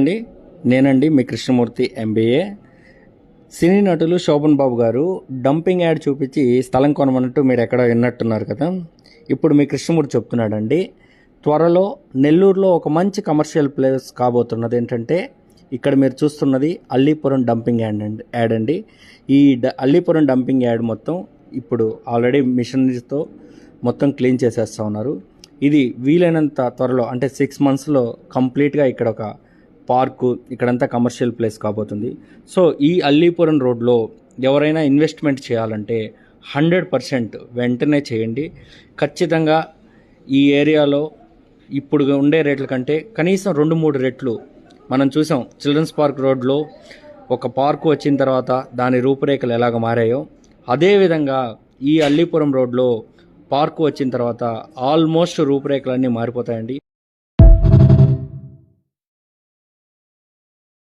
అండి. నేనండి మీ కృష్ణమూర్తి ఎంబీఏ సినీ నటులు శోభన్ బాబు గారు డంపింగ్ యాడ్ చూపించి స్థలం కొనమన్నట్టు మీరు ఎక్కడ విన్నట్టున్నారు కదా. ఇప్పుడు మీ కృష్ణమూర్తి చెప్తున్నాడండి. త్వరలో నెల్లూరులో ఒక మంచి కమర్షియల్ ప్లేస్ కాబోతున్నది ఏంటంటే ఇక్కడ మీరు చూస్తున్నది అల్లీపురం డంపింగ్ యాడ్ అండి యాడ్ అండి. ఈ డ అల్లీపురం డంపింగ్ యాడ్ మొత్తం ఇప్పుడు ఆల్రెడీ మిషనరీస్తో మొత్తం క్లీన్ చేసేస్తూ ఉన్నారు. ఇది వీలైనంత త్వరలో అంటే సిక్స్ మంత్స్లో కంప్లీట్గా ఇక్కడ ఒక పార్కు ఇక్కడంతా కమర్షియల్ ప్లేస్ కాబోతుంది. సో ఈ అల్లీపురం రోడ్లో ఎవరైనా ఇన్వెస్ట్మెంట్ చేయాలంటే హండ్రెడ్ పర్సెంట్ వెంటనే చేయండి. ఖచ్చితంగా ఈ ఏరియాలో ఇప్పుడు ఉండే రేట్ల కంటే కనీసం రెండు మూడు రెట్లు మనం చూసాం. చిల్డ్రన్స్ పార్క్ రోడ్లో ఒక పార్కు వచ్చిన తర్వాత దాని రూపురేఖలు ఎలాగ మారాయో అదేవిధంగా ఈ అల్లీపురం రోడ్లో పార్కు వచ్చిన తర్వాత ఆల్మోస్ట్ రూపురేఖలన్నీ మారిపోతాయండి.